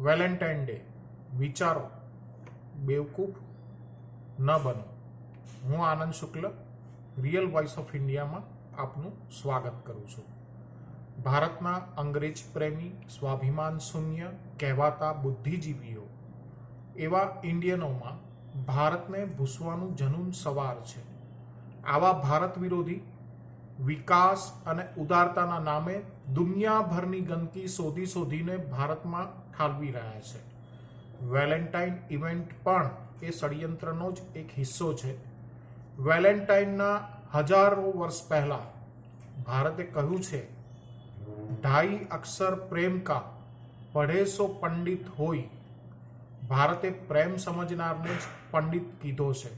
Valentine day. વિચારો. બેવકૂફ ન બનો. હું Anand Shukla, real voice of ઇન્ડિયામાં આપનું સ્વાગત કરું છું. ભારતના અંગ્રેજ પ્રેમી, સ્વાભિમાન શૂન્ય, કહેવાતા બુદ્ધિજીવીઓ, એવા ઇન્ડિયનોમાં ભારતને ભૂસવાનું જનૂન સવાર છે. આવા ભારત વિરોધી વિકાસ અને ઉદારતાના નામે દુનિયાભરની ગંદકી શોધી શોધીને ભારતમાં ઠાલવી રહ્યા છે. વેલેન્ટાઇન ઇવેન્ટ પણ એ ષડયંત્રનો જ એક હિસ્સો છે. વેલેન્ટાઇનના હજારો વર્ષ પહેલા ભારતે કહ્યું છે, ઢાઈ અક્ષર પ્રેમ કા પઢેસો પંડિત હોય. ભારતે પ્રેમ સમજનારને જ પંડિત કીધો છે.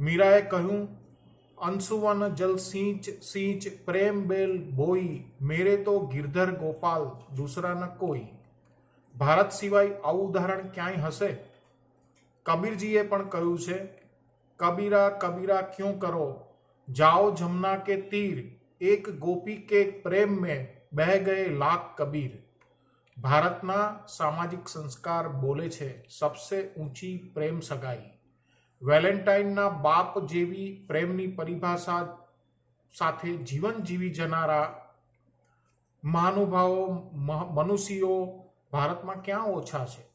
મીરાએ કહ્યું अंशुवन जल सींच सींच, प्रेम बेल, बोई, मेरे तो गिरधर गोपाल, दूसरा न कोई। भारत सिवाय उदाहरण क्या हसे कबीर जीए पण कहू कबीरा कबीरा क्यों करो जाओ जमना के तीर एक गोपी के प्रेम में बह गए लाख कबीर भारत भारतना सामाजिक संस्कार बोले छे सबसे ऊँची प्रेम सगाई વેલેન્ટાઇનના બાપ જેવી પ્રેમની પરિભાષા સાથે જીવન જીવી જનારા મહાનુભાવો, મહ- મનુષ્યો ભારતમાં ક્યાં ઓછા છે?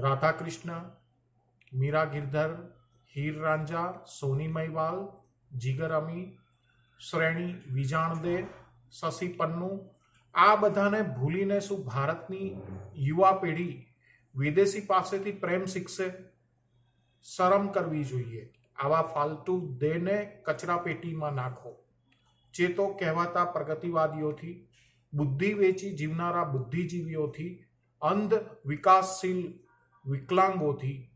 રાધાકૃષ્ણ, મીરા ગિરધર, હીર રાંઝા, સોની મહિવાલ જીગર અમી, શ્રેણી વિજાણદે, શશી પન્નુ, આ બધાને ભૂલીને શું ભારતની યુવા પેઢી વિદેશી પાસેથી પ્રેમ શીખશે? શરમ કરવી જોઈએ. આવા ફાલતુ દેને કચરા પેટીમાં નાખો. ચેતો કહેવાતા પ્રગતિવાદીઓથી, બુદ્ધિ વેચી જીવનારા બુદ્ધિજીવીઓથી અંધ વિકાસશીલ વિકલાંગોથી